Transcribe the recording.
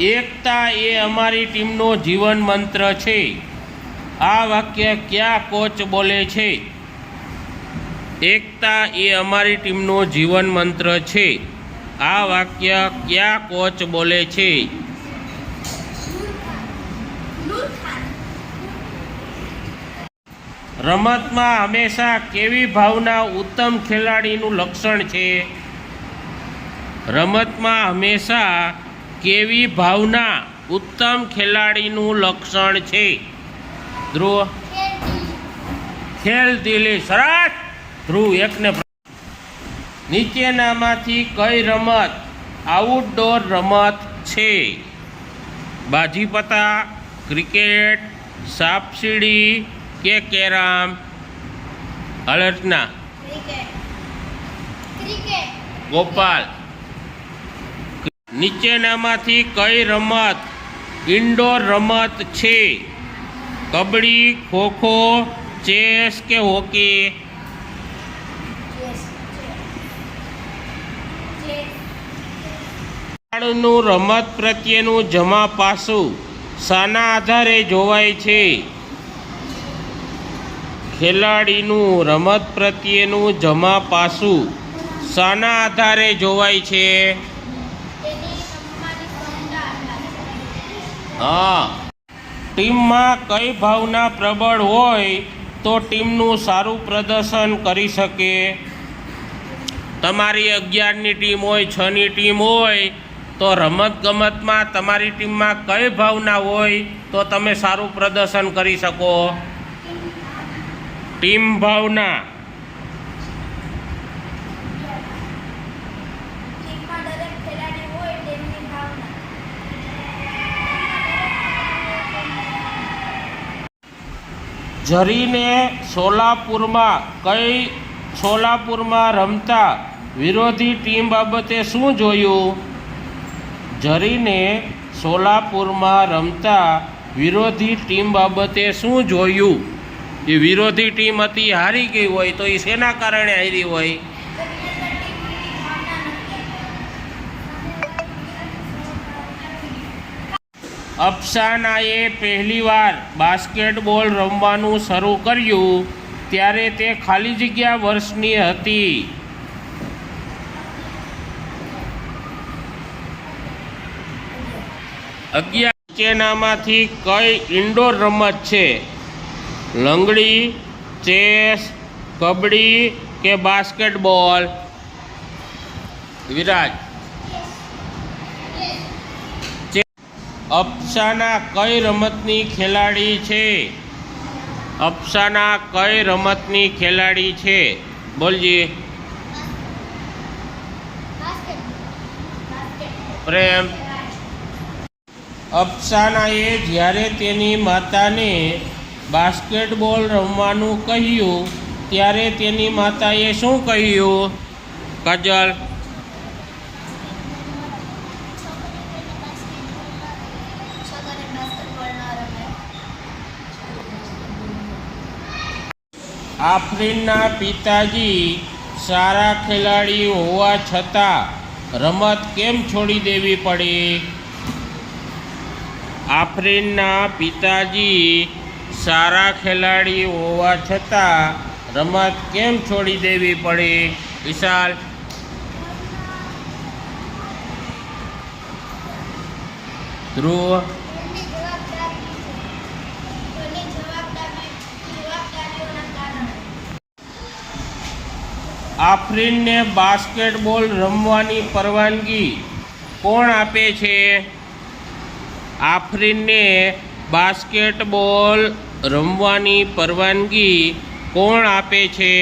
એકતા એ અમારી ટીમનો જીવન મંત્ર છે. આ વાક્ય કયા કોચ બોલે છે? એકતા એ અમારી ટીમનો જીવન મંત્ર છે. આ વાક્ય કયા કોચ બોલે છે? રમતમાં હંમેશા કેવી ભાવના ઉત્તમ ખેલાડીનું લક્ષણ છે? રમતમાં હંમેશા કેવી ભાવના ઉત્તમ ખેલાડીનું લક્ષણ છે? ધ્રુવ? ખેલ દિલી સરસ! ધ્રુવ એકને નીચેનામાંથી કઈ રમત આઉટડોર રમત છે? બાજીપતા ક્રિકેટ સાપસીડી કે કેરામ? અલર્ટના. ગોપાલ. નીચેનામાંથી કઈ રમત? ઇન્ડોર રમત છે. કબડ્ડી ખોખો ચેસ કે હોકી? ખેલાડીનું રમત પ્રત્યેનું જમા પાસું શાના આધારે જોવાય છે. ખેલાડીનું રમત પ્રત્યેનું જમા પાસું શાના આધારે જોવાય છે. હા. ટીમમાં કઈ ભાવના પ્રબળ હોય તો ટીમનું સારું પ્રદર્શન કરી શકે. તમારી અગિયારની ટીમ હોય, છની ટીમ હોય, તો રમત ગમતમાં તમારી ટીમમાં કઈ ભાવના હોય તો તમે સારું પ્રદર્શન કરી શકો. ટીમ ભાવના. જરીને સોલાપુરમાં કઈ સોલાપુરમાં રમતા વિરોધી ટીમ બાબતે શું જોયું? જરીને સોલાપુરમાં રમતા વિરોધી ટીમ બાબતે શું જોયું? એ વિરોધી ટીમ હતી, હારી ગઈ હોય તો એ શેના કારણે હારી હોય? અફસાનાએ પહેલીવાર બાસ્કેટબોલ રમવાનું શરૂ કર્યું, ત્યારે તે ખાલી જગ્યા વર્ષની હતી. અગિયાર નીચેનામાંથી કઈ ઇન્ડોર રમત છે? લંગડી, ચેસ, કબડ્ડી કે બાસ્કેટબોલ? વિરાજ અફસાના કઈ રમતની ખેલાડી છે? અપ્સાના કઈ રમતની ખેલાડી છે? બોલજી. પ્રેમ. અપ્સાનાએ જ્યારે તેની માતાને બાસ્કેટબોલ રમવાનું કહ્યું, ત્યારે તેની માતાએ શું કહ્યું? કાજલ. આફરીનના પિતાજી સારા ખેલાડી હોવા છતાં રમત કેમ છોડી દેવી પડી? આફરીનના પિતાજી સારા ખેલાડી હોવા છતાં રમત કેમ છોડી દેવી પડી? વિશાલ. ધ્રુવ. આફરીનને બાસ્કેટબોલ રમવાની પરવાનગી કોણ આપે છે? આફરીનને બાસ્કેટબોલ રમવાની પરવાનગી કોણ આપે છે?